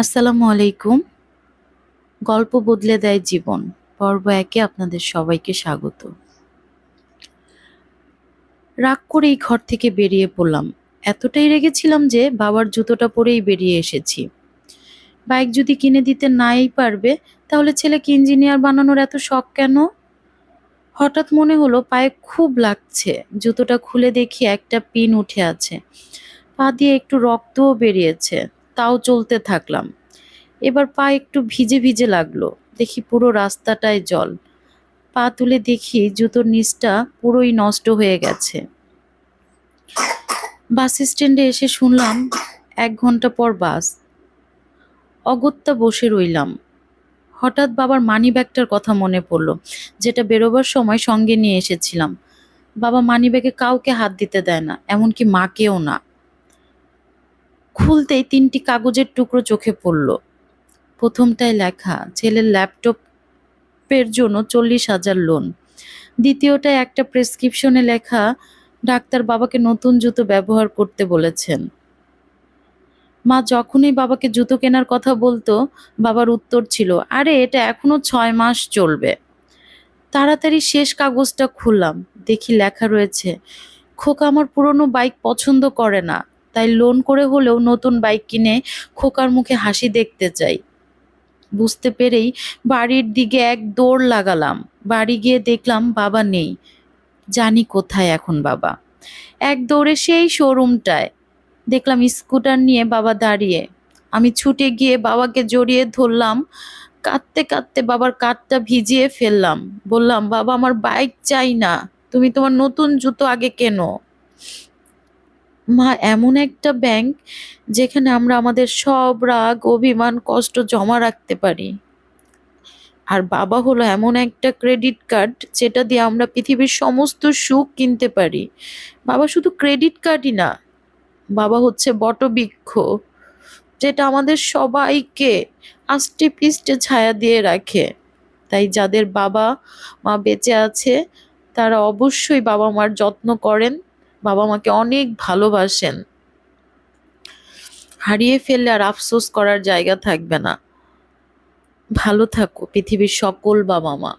আসসালামু আলাইকুম। গল্প বদলে দেয় জীবন, পর্ব একে আপনাদের সবাইকে স্বাগত। রাগ করে এই ঘর থেকে বেরিয়ে পড়লাম। এতটাই রেগেছিলাম যে বাবার জুতোটা পরেই বেরিয়ে এসেছি। বাইক যদি কিনে দিতে নাই পারবে, তাহলে ছেলেকে ইঞ্জিনিয়ার বানানোর এত শখ কেন? হঠাৎ মনে হলো পায়ে খুব লাগছে, জুতোটা খুলে দেখি একটা পিন উঠে আছে। পা দিয়ে একটু রক্তও বেরিয়েছে। তাও চলতে থাকলাম। এবার পা একটু ভিজে ভিজে লাগল। দেখি পুরো রাস্তাটায় জল। পা তুলে দেখি জুতোর নিচটা পুরোই নষ্ট হয়ে গেছে। বাস স্ট্যান্ডে এসে শুনলাম এক ঘণ্টা পর বাস। অগত্যা বসে রইলাম। হঠাৎ বাবার মানি ব্যাগটার কথা মনে পড়ল, যেটা বেরোবার সময় সঙ্গে নিয়ে এসেছিলাম। বাবা মানি ব্যাগে কাউকে হাত দিতে দেয় না, এমনকি মাকেও না। খুলতেই তিনটি কাগজের টুকরো চোখে পড়ল। প্রথমটায় লেখা, ছেলের ল্যাপটপের জন্য চল্লিশ হাজার লোন। দ্বিতীয়টায় একটা প্রেসক্রিপশনে লেখা, ডাক্তার বাবাকে নতুন জুতো ব্যবহার করতে বলেছেন। মা যখনই বাবাকে জুতো কেনার কথা বলতো, বাবার উত্তর ছিল, আরে, এটা এখনও ছয় মাস চলবে। তাড়াতাড়ি শেষ কাগজটা খুললাম। দেখি লেখা রয়েছে, খোকা আমার পুরনো বাইক পছন্দ করে না। তাই লোন করে হলেও নতুন বাইক কিনে খোকার মুখে হাসি দেখতে চাই। বুঝতে পেরেই বাড়ির দিকে এক দৌড় লাগালাম। বাড়ি গিয়ে দেখলাম বাবা নেই। জানি কোথায় এখন বাবা। এক দৌড়ে সেই শোরুমটায় দেখলাম স্কুটার নিয়ে বাবা দাঁড়িয়ে। আমি ছুটে গিয়ে বাবাকে জড়িয়ে ধরলাম। কাঁদতে কাঁদতে বাবার কাঁধটা ভিজিয়ে ফেললাম। বললাম, বাবা, আমার বাইক চাই না। তুমি তোমার নতুন জুতো আগে কেনো। মা, এমন একটা ব্যাংক যেখানে আমরা আমাদের সব রাগ, অভিমান, কষ্ট জমা রাখতে পারি। আর বাবা হলো এমন একটা ক্রেডিট কার্ড যেটা দিয়ে আমরা পৃথিবীর সমস্ত সুখ কিনতে পারি। বাবা শুধু ক্রেডিট কার্ডই না, বাবা হচ্ছে বটবৃক্ষ, যেটা আমাদের সবাইকে আষ্টে পিষ্টে ছায়া দিয়ে রাখে। তাই যাদের বাবা মা বেঁচে আছে, তারা অবশ্যই বাবা মার যত্ন করেন। বাবা মাকে অনেক ভালোবাসেন। হারিয়ে ফেললে আর আফসোস করার জায়গা থাকবে না। ভালো থাকো পৃথিবীর সকল বাবা মা